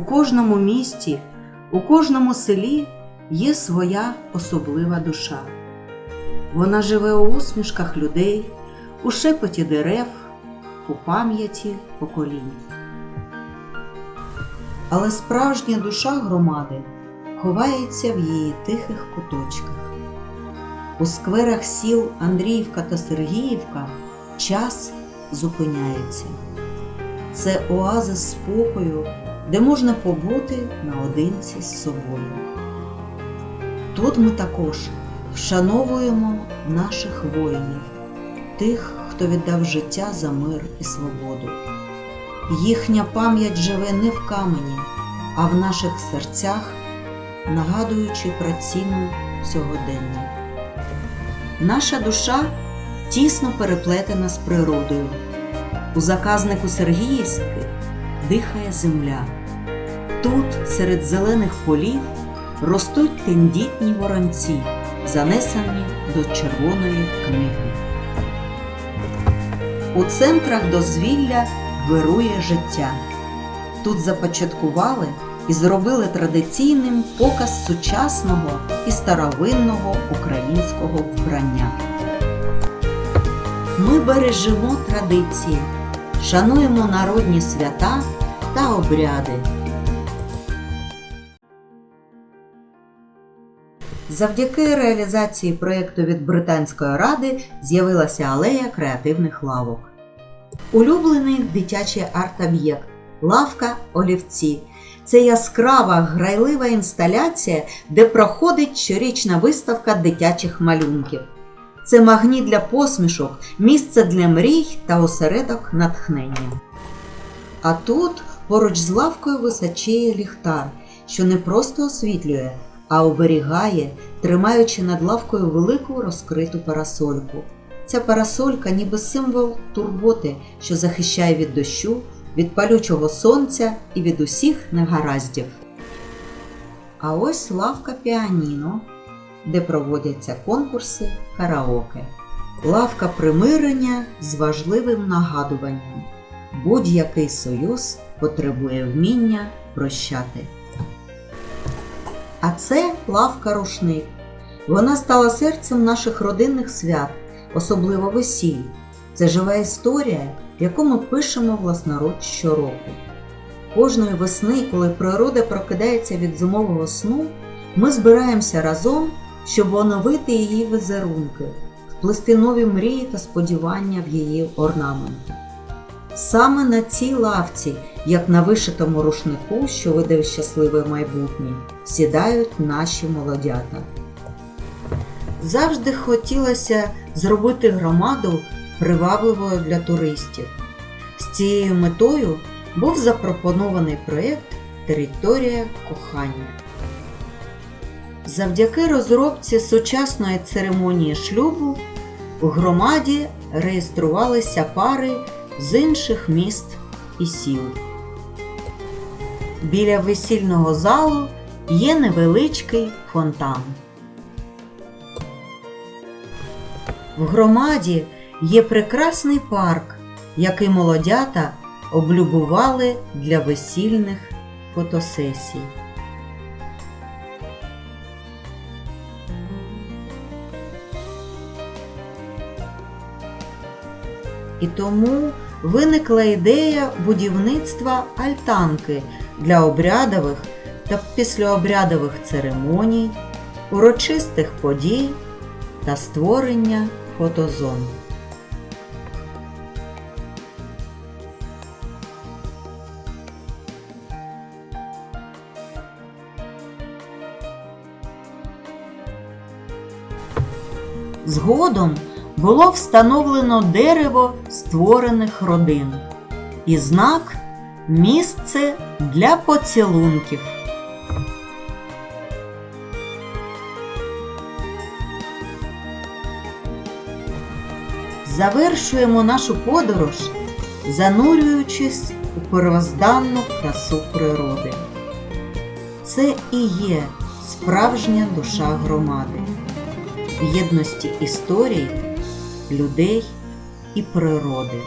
кожному місті, у кожному селі є своя особлива душа. Вона живе у усмішках людей, у шепоті дерев, у пам'яті поколінь. Але справжня душа громади ховається в її тихих куточках. У скверах сіл Андріївка та Сергіївка час зупиняється. Це оазис спокою, де можна побути наодинці з собою. Тут ми також вшановуємо наших воїнів, тих, хто віддав життя за мир і свободу. Їхня пам'ять живе не в камені, а в наших серцях, нагадуючи про ціну сьогодення. Наша душа тісно переплетена з природою. У заказнику Сергіївськи дихає земля. Тут, серед зелених полів, ростуть тендітні воронці, занесені до червоної книги. У центрах дозвілля вирує життя. Тут започаткували і зробили традиційним показ сучасного і старовинного українського вбрання. Ми бережемо традиції, шануємо народні свята та обряди. Завдяки реалізації проєкту від Британської ради з'явилася алея креативних лавок. Улюблений дитячий арт-об'єкт лавка олівці. Це яскрава грайлива інсталяція, де проходить щорічна виставка дитячих малюнків. Це магніт для посмішок, місце для мрій та осередок натхнення. А тут поруч з лавкою височіє ліхтар, що не просто освітлює, а оберігає, тримаючи над лавкою велику розкриту парасольку. Ця парасолька ніби символ турботи, що захищає від дощу, від палючого сонця і від усіх негараздів. А ось лавка піаніно, де проводяться конкурси караоке. Лавка примирення з важливим нагадуванням. Будь-який союз потребує вміння прощати. А це лавка рушник. Вона стала серцем наших родинних свят, особливо весіль. Це жива історія, яку ми пишемо власноруч щороку. Кожної весни, коли природа прокидається від зимового сну, ми збираємося разом, щоб оновити її візерунки, вплести нові мрії та сподівання в її орнаменти. Саме на цій лавці, як на вишитому рушнику, що видає щасливе майбутнє, сідають наші молодята. Завжди хотілося зробити громаду привабливою для туристів. З цією метою був запропонований проєкт Територія кохання. Завдяки розробці сучасної церемонії шлюбу у громаді реєструвалися пари з інших міст і сіл. Біля весільного залу є невеличкий фонтан. В громаді є прекрасний парк, який молодята облюбували для весільних фотосесій. І тому виникла ідея будівництва альтанки для обрядових та післяобрядових церемоній, урочистих подій та створення фотозон. Згодом було встановлено дерево створених родин і знак місце для поцілунків. Завершуємо нашу подорож, занурюючись у первозданну красу природи. Це і є справжня душа громади в єдності історій, людей і природи.